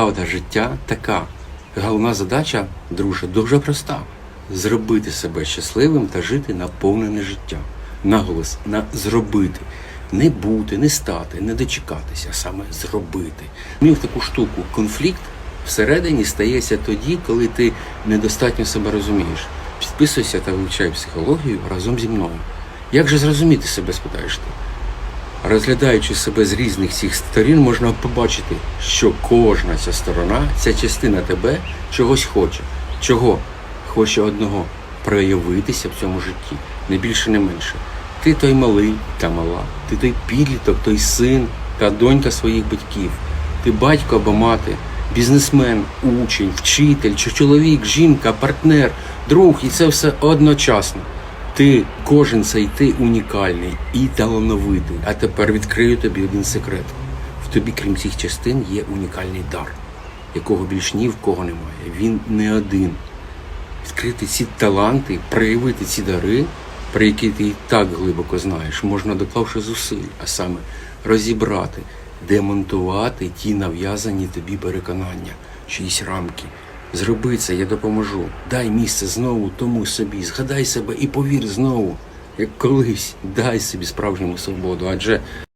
Правда, життя така. Головна задача, друже, дуже проста: зробити себе щасливим та жити наповнене життя. Наголос на зробити. Не бути, не стати, не дочекатися, а саме зробити. Мів таку штуку, конфлікт всередині стається тоді, коли ти недостатньо себе розумієш. Підписуйся та вивчай психологію разом зі мною. Як же зрозуміти себе, спитаєш ти? Розглядаючи себе з різних цих сторін, можна побачити, що кожна ця сторона, ця частина тебе чогось хоче. Чого? Хоче одного проявитися в цьому житті, не більше, не менше. Ти той малий та мала, ти той підліток, той син та донька своїх батьків, ти батько або мати, бізнесмен, учень, вчитель, чи чоловік, жінка, партнер, друг, і це все одночасно. Ти, кожен цей ти унікальний і талановитий. А тепер відкрию тобі один секрет. В тобі, крім цих частин, є унікальний дар, якого більш ні в кого немає. Він не один. Відкрити ці таланти, проявити ці дари, про які ти і так глибоко знаєш, можна доклавши зусиль, а саме розібрати, демонтувати ті нав'язані тобі переконання, чиїсь рамки. Зроби це, я допоможу. Дай місце знову тому собі. Згадай себе і повір знову, як колись, дай собі справжньому свободу. Адже